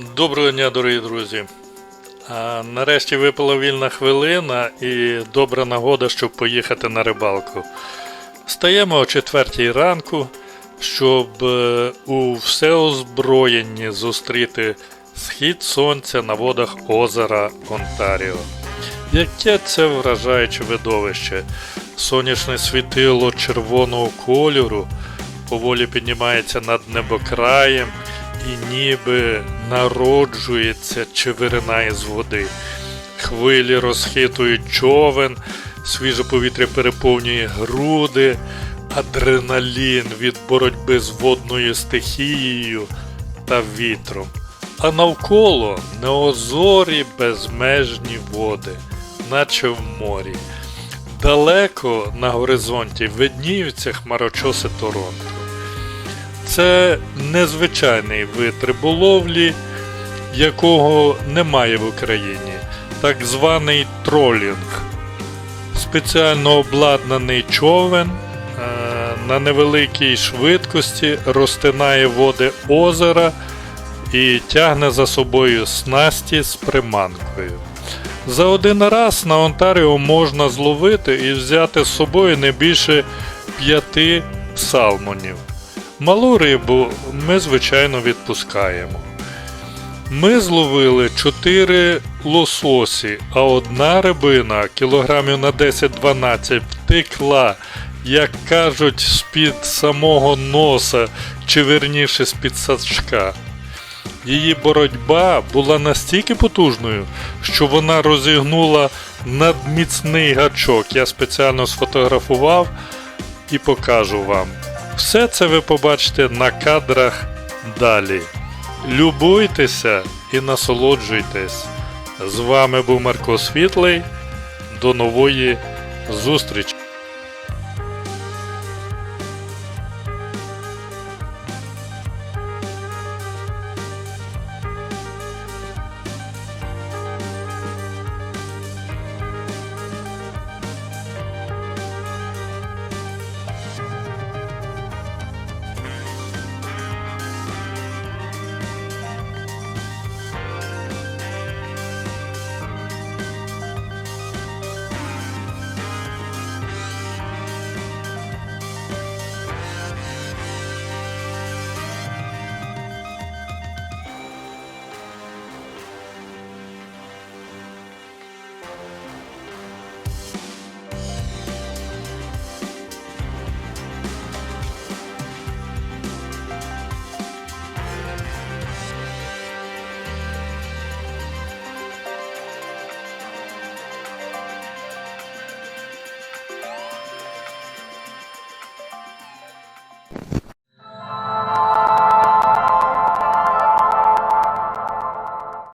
Доброго дня, дорогі друзі. Нарешті випала вільна хвилина і добра нагода, щоб поїхати на рибалку. Стаємо о 4 ранку, щоб е, у всеозброєнні зустріти схід сонця на водах озера Онтаріо. Яке це вражаюче видовище! Сонячне світило червоного кольору поволі піднімається над небокраєм і ніби народжується чи виринає з води. Хвилі розхитують човен, свіже повітря переповнює груди, адреналін від боротьби з водною стихією та вітром. А навколо неозорі безмежні води, наче в морі. Далеко на горизонті видніються хмарочоси Торонто. Це незвичайний вид риболовлі, якого немає в Україні, так званий тролінг. Спеціально обладнаний човен е, на невеликій швидкості розтинає води озера і тягне за собою снасті з приманкою. За один раз на Онтаріо можна зловити і взяти з собою не більше п'яти салмонів. Малу рибу ми, звичайно, відпускаємо. Ми зловили 4 лососі, а одна рибина кілограмів на 10-12 втекла, як кажуть, з-під самого носа, чи верніше з-під сачка. Її боротьба була настільки потужною, що вона розігнула надміцний гачок. Я спеціально сфотографував і покажу вам. Все це ви побачите на кадрах далі. Любуйтеся і насолоджуйтесь. З вами був Марко Світлий. До нової зустрічі!